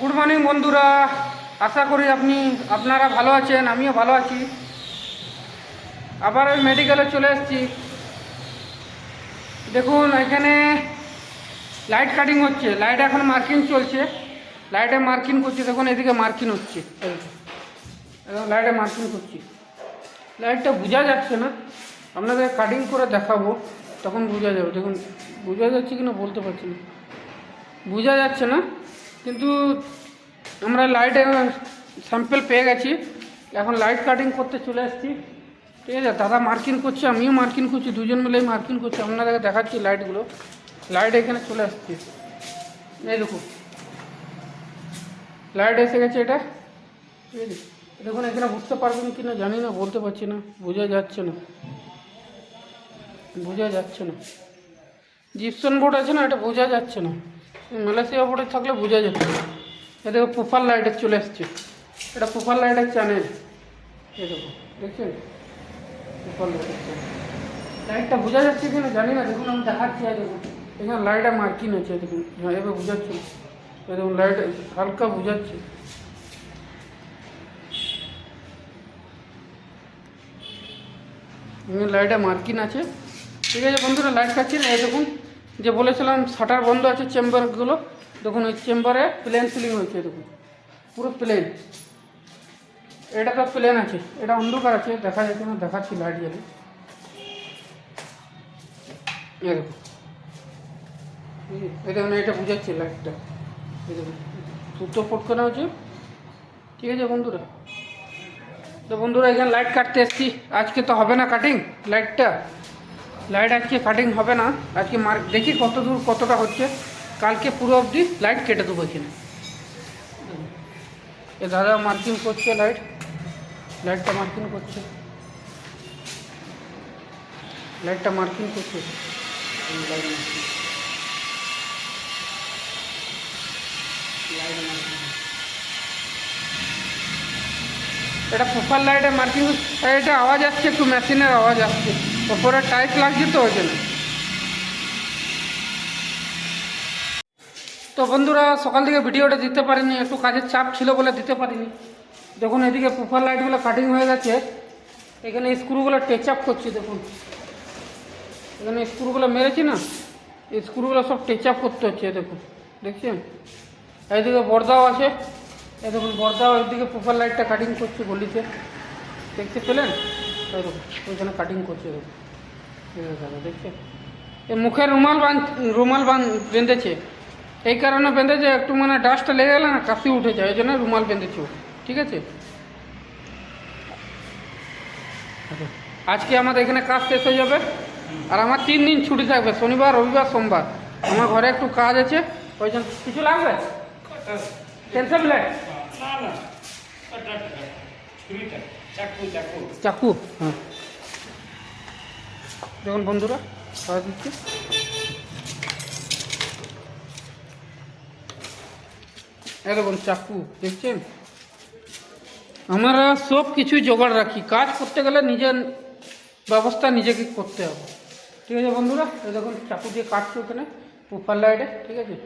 Good morning বন্ধুরা। আশা করি আপনি, আপনারা ভালো আছেন, আমিও ভালো আছি। আবার ওই মেডিকেলে চলে এসেছি। দেখুন, এখানে লাইট কাটিং হচ্ছে। লাইট এখন মার্কিং চলছে। লাইটে মার্কিং করছে। দেখুন, এদিকে মার্কিং হচ্ছে। লাইটে মার্কিং করছি। লাইটটা বোঝা যাচ্ছে না। আপনাদের কাটিং করে দেখাবো। তখন বোঝা যাবে। দেখুন, বোঝা যাচ্ছে কি না বলতে পারছি না। বোঝা যাচ্ছে না? কিন্তু আমরা লাইটে স্যাম্পেল পেয়ে গেছি। এখন লাইট কাটিং করতে চলে এসেছি। ঠিক আছে, দাদা মার্কিং করছে, আমিও মার্কিং করছি, দুজন মিলেই মার্কিং করছি, আপনাদেরকে দেখাচ্ছি লাইটগুলো লাইট এখানে চলে আসছে এই দেখুন। লাইট এসে গেছে এটা। ঠিক আছে দেখুন এখানে বুঝতে পারবেন কি না জানি না, বলতে পারছি না, বোঝা যাচ্ছে না। বোঝা যাচ্ছে না। জিপসন বোর্ড আছে না, এটা বোঝা যাচ্ছে না। মালয়েশিয়া বোর্ডে থাকলে বোঝা যেত এ দেখো প্রোফাইল লাইটে চলে এসছে। এটা প্রোফাইল লাইটের চ্যানেল এ দেখো, দেখছেন? প্রোফাইল লাইটের চ্যানেল লাইটটা বোঝা যাচ্ছে কিনা জানি না, দেখুন আমি দেখাচ্ছি দেখুন। এখানে লাইটে মার্কিং আছে দেখুন। হ্যাঁ এবার বোঝাচ্ছে। দেখুন লাইট হালকা বোঝাচ্ছে। এখানে লাইটে মার্কিং আছে। ঠিক আছে বন্ধুরা লাইট কাটছি না এই দেখুন। যে বলেছিলাম, শাটার বন্ধ আছে চেম্বারগুলো। দেখুন, ওই চেম্বারে প্লেন সিলিং হয়েছে, দেখুন। পুরো প্লেন এটা তো প্লেন আছে, এটা অন্ধকার আছে, দেখা যাচ্ছে না, দেখাচ্ছি লাইট জ্বালিয়ে। এই দেখুন। এটা বুঝাচ্ছি লাইটটা এই দেখুন, সুতো পটকানো ঠিক আছে বন্ধুরা? তো বন্ধুরা, এখানে লাইট কাটতে এসছি। আজকে তো হবে না কাটিং লাইটটা লাইট আজকে কাটিং হবে না। আজকে মার্ক দেখি কত দূর, কতটা হচ্ছে। কালকে পুরো অবধি লাইট কেটে দেবো এখানে। এ দাদা মার্কিং করছে লাইট লাইটটা মার্কিং করছে। লাইটটা মার্কিং করছে। এটা প্রোফাইল লাইটে মার্কিং এটা আওয়াজ আসছে, একটু মেশিনের আওয়াজ আসছে। ওপরে টাইট লাগছে তো ওই জন্য। তো বন্ধুরা, সকাল থেকে ভিডিওটা দিতে পারিনি, একটু কাজের চাপ ছিল বলে দিতে পারিনি। দেখুন, এদিকে প্রোফাইল লাইটগুলো কাটিং হয়ে গেছে। এখানে স্ক্রুগুলো টেচ আপ করছি, দেখুন। এখানে স্ক্রুগুলো মেরেছি না? স্ক্রুগুলো সব টেচ আপ করতে হচ্ছে, দেখুন। দেখছেন? এইদিকে বর্দাও আছে। এ দেখুন, বর্দাও এইদিকে প্রোফাইল লাইটটা কাটিং করছে গলিতে। দেখতে পেলেন? দেখুন ওইখানে কাটিং করছে। দেখুন দাদা দেখছেন এই মুখে রুমাল বাঁধ রুমাল বাঁধ বেঁধেছে। এই কারণে বেঁধেছে একটু মানে ডাস্টটা লেগে গেলে না কাশি উঠে যায় ওই জন্য রুমাল বেঁধেছে ঠিক আছে? আচ্ছা, আজকে আমাদের এখানে কাজ শেষ হয়ে যাবে। আর আমার তিন দিন ছুটি থাকবে শনিবার রবিবার সোমবার। আমার ঘরে একটু কাজ আছে ওই জন্য কিছু লাগবে? ক্যান্সার চাকু হ্যাঁ। দেখুন বন্ধুরা, খাওয়া দিচ্ছি। দেখুন, চাকু, দেখছেন? আমরা সব কিছু জোগাড় রাখি। কাজ করতে গেলে নিজের ব্যবস্থা নিজেকে করতে হবে। ঠিক আছে বন্ধুরা দেখুন, চাকু দিয়ে কাটছি ওখানে প্রোফাইল লাইটে, ঠিক আছে?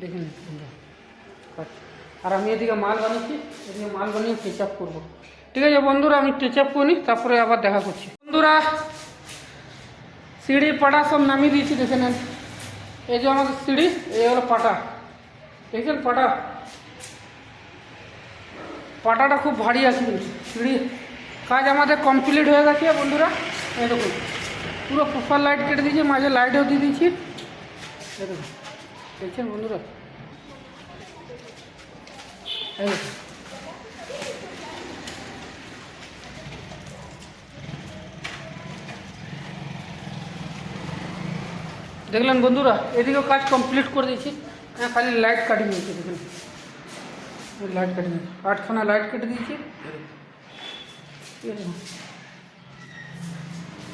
দেখুন বন্ধুরা কাটছি। আর আমি এদিকে মাল বানিয়েছি, এদিকে মাল বানিয়ে টেচ আপ করব। ঠিক আছে বন্ধুরা, আমি টেচ আপ করি তারপরে আবার দেখা করছি। বন্ধুরা, সিঁড়ি, পাটা সব নামিয়ে দিয়েছি, দেখে নেন। এই যে আমাদের সিঁড়ি, এই হলো পাটা। দেখছেন পাটা? পাটাটা খুব ভারী আছে কিন্তু, সিঁড়ি। কাজ আমাদের কমপ্লিট হয়ে গেছে, বন্ধুরা। দেখুন, পুরো প্রপার লাইট কেটে দিয়েছি, মাঝে লাইটও দিয়ে দিয়েছি। দেখছেন বন্ধুরা? দেখলেন বন্ধুরা এদিকেও কাজ কমপ্লিট করে দিয়েছি হ্যাঁ খালি লাইট কাটিং হয়েছে দেখুন লাইট কাটিং আটখানা লাইট কেটে দিয়েছি ঠিক আছে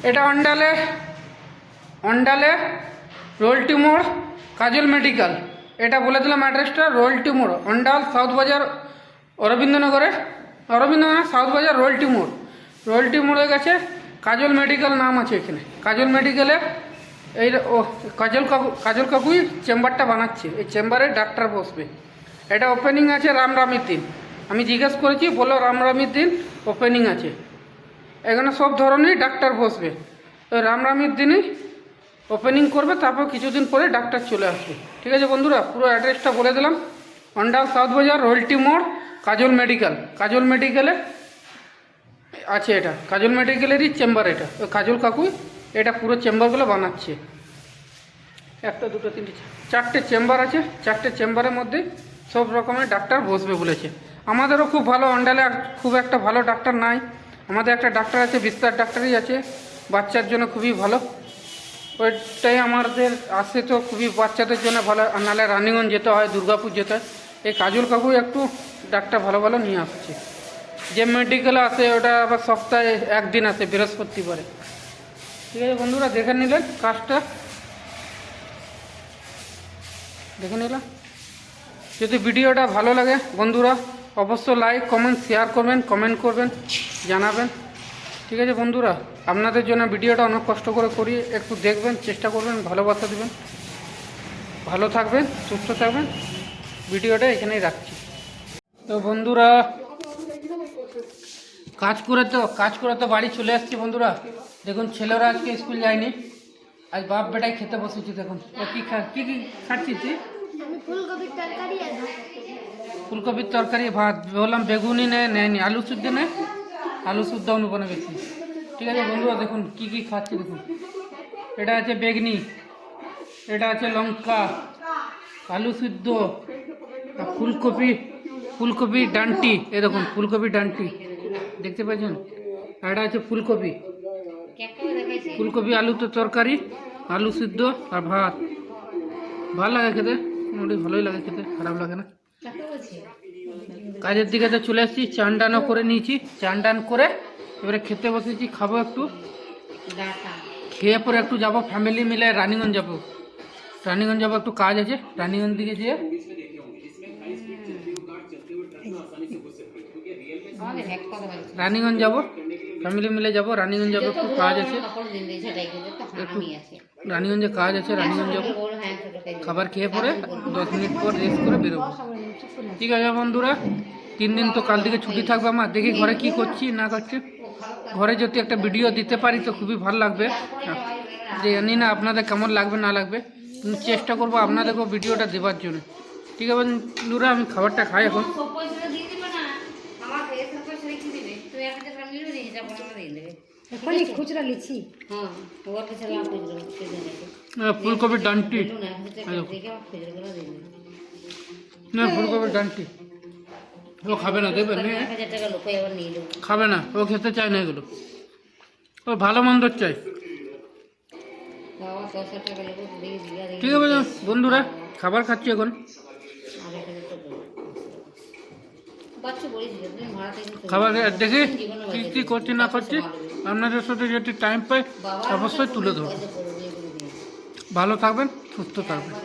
এটা অন্ডালে অন্ডালে রোলটি মোড় কাজল মেডিকেল এটা বলে দিলাম অ্যাড্রেসটা রোলটি মোড় অন্ডাল সাউথ বাজার অরবিন্দনগরে। অরবিন্দনগর সাউথ বাজার রোলটি মোড় রোলটি মোড়ে গেছে কাজল মেডিকেল নাম আছে এখানে। কাজল মেডিকেলে এই ও কাজল কাকু কাজল কাকুই চেম্বারটা বানাচ্ছে। এই চেম্বারে ডাক্তার বসবে। এটা ওপেনিং আছে রামরামির দিন। আমি জিজ্ঞেস করেছি, বলল রামরামির দিন ওপেনিং আছে। এখানে সব ধরনেরই ডাক্তার বসবে। ওই রামরামির দিনই ওপেনিং করবে, তারপর কিছুদিন পরে ডাক্তার চলে আসবে। ঠিক আছে বন্ধুরা, পুরো অ্যাড্রেসটা বলে দিলাম। অন্ডাল সাউথ বাজার রোলটি মোড় কাজল মেডিকেল কাজল মেডিকেলে আছে এটা। কাজল মেডিকেলেরই চেম্বার এটা। ওই কাজল কাকুই এটা পুরো চেম্বারগুলো বানাচ্ছে। একটা, দুটো, তিনটে চারটে চেম্বার আছে। চারটে চেম্বারের মধ্যে সব রকমের ডাক্তার বসবে বলেছে। আমাদেরও খুব ভালো অন্ডালে খুব একটা ভালো ডাক্তার নাই। আমাদের একটা ডাক্তার আছে, বিস্তার ডাক্তারই আছে। বাচ্চার জন্য খুবই ভালো। ওইটাই আমাদের আসে তো খুবই বাচ্চাদের জন্য ভালো। নাহলে রানিগঞ্জ যেতে হয়, দুর্গাপুর যেতে হয়। এই কাজল কাকু একটু ডাক্তার ভালো ভালো নিয়ে আসছে। যে মেডিকেলে আসে, ওটা আবার সপ্তাহে একদিন আসে, বৃহস্পতিবারে। ঠিক আছে বন্ধুরা, দেখে নিলেন কাজটা। দেখে নিলাম যদি ভিডিওটা ভালো লাগে বন্ধুরা অবশ্য লাইক কমেন্ট শেয়ার করবেন কমেন্ট করবেন, জানাবেন। ঠিক আছে বন্ধুরা আপনাদের জন্য ভিডিওটা অনেক কষ্ট করে করি একটু দেখবেন চেষ্টা করবেন ভালোবাসা দেবেন। ভালো থাকবেন সুস্থ থাকবেন ভিডিওটা এখানেই রাখছি। তো বন্ধুরা কাজ করে তো কাজ করে তো বাড়ি চলে আসছি বন্ধুরা। দেখুন ছেলেরা আজকে স্কুল যায়নি। আজ বাপ বেটাই খেতে বসেছি দেখুন। কি খা কি কি খাচ্ছিস তুই? ফুলকপির তরকারি ভাত। ফুলকপির তরকারি ভাত। বললাম বেগুনি নেয় নেয়নি। আলু সুদ্ধ নেয় আলু সুদ্ধ অনুপনে বেশি। ঠিক আছে বন্ধুরা, দেখুন কি কি খাচ্ছি, দেখুন। এটা আছে বেগনি, এটা আছে লঙ্কা, আলু সিদ্ধ ফুলকপি ফুলকপি ডান্টি এ দেখুন, ফুলকপি ডান্টি, দেখতে পাচ্ছেন? এটা আছে ফুলকপি। ফুলকপি আলু তো তরকারি, আলু সিদ্ধ আর ভাত। ভালো লাগে খেতে, মোটামুটি ভালোই লাগে খেতে, খারাপ লাগে না। কাজের দিকে তো চলে আসছি চান টানও করে নিয়েছি চান টান করে এবারে খেতে বসেছি খাব একটু। খেয়ে পরে একটু যাব ফ্যামিলি মিলে রানিগঞ্জ যাব। রানিগঞ্জ যাব একটু কাজ আছে রানিগঞ্জ দিকে যেয়ে। রানিগঞ্জ যাব ফ্যামিলি মিলে যাব রানিগঞ্জ যাব একটু কাজ আছে। রানিগঞ্জে কাজ আছে রানিগঞ্জ যাব। খাবার খেয়ে পরে দশ মিনিট পর রেস্ট করে বেরোবো। ঠিক আছে বন্ধুরা, তিন দিন তো কাল থেকে ছুটি থাকবে আমার। দেখি ঘরে কি করছি, না করছি। ঘরে যদি একটা ভিডিও দিতে পারি তো খুবই ভালো লাগবে। জানি না আপনাদের কেমন লাগবে, না লাগবে। কিন্তু চেষ্টা করব আপনাদেরকেও ভিডিওটা দেওয়ার জন্য। ঠিক আছে বন্ধুরা, আমি খাবারটা খাই এখন। এখনই খুচরা লিছি আহ, ফুলকপির ডান্টি। না ফুলকপির ডান্টি। ও খাবে না দেবে নে। খাবে না ও খেতে চায় না এগুলো। ও ভালো মন্দ চাই ঠিক আছে বন্ধুরা খাবার খাচ্ছি এখন। খাবার দেখি কী কী করছি না করছি? আপনাদের সাথে যদি টাইম পাই অবশ্যই তুলে ধরবো। ভালো থাকবেন সুস্থ থাকবেন।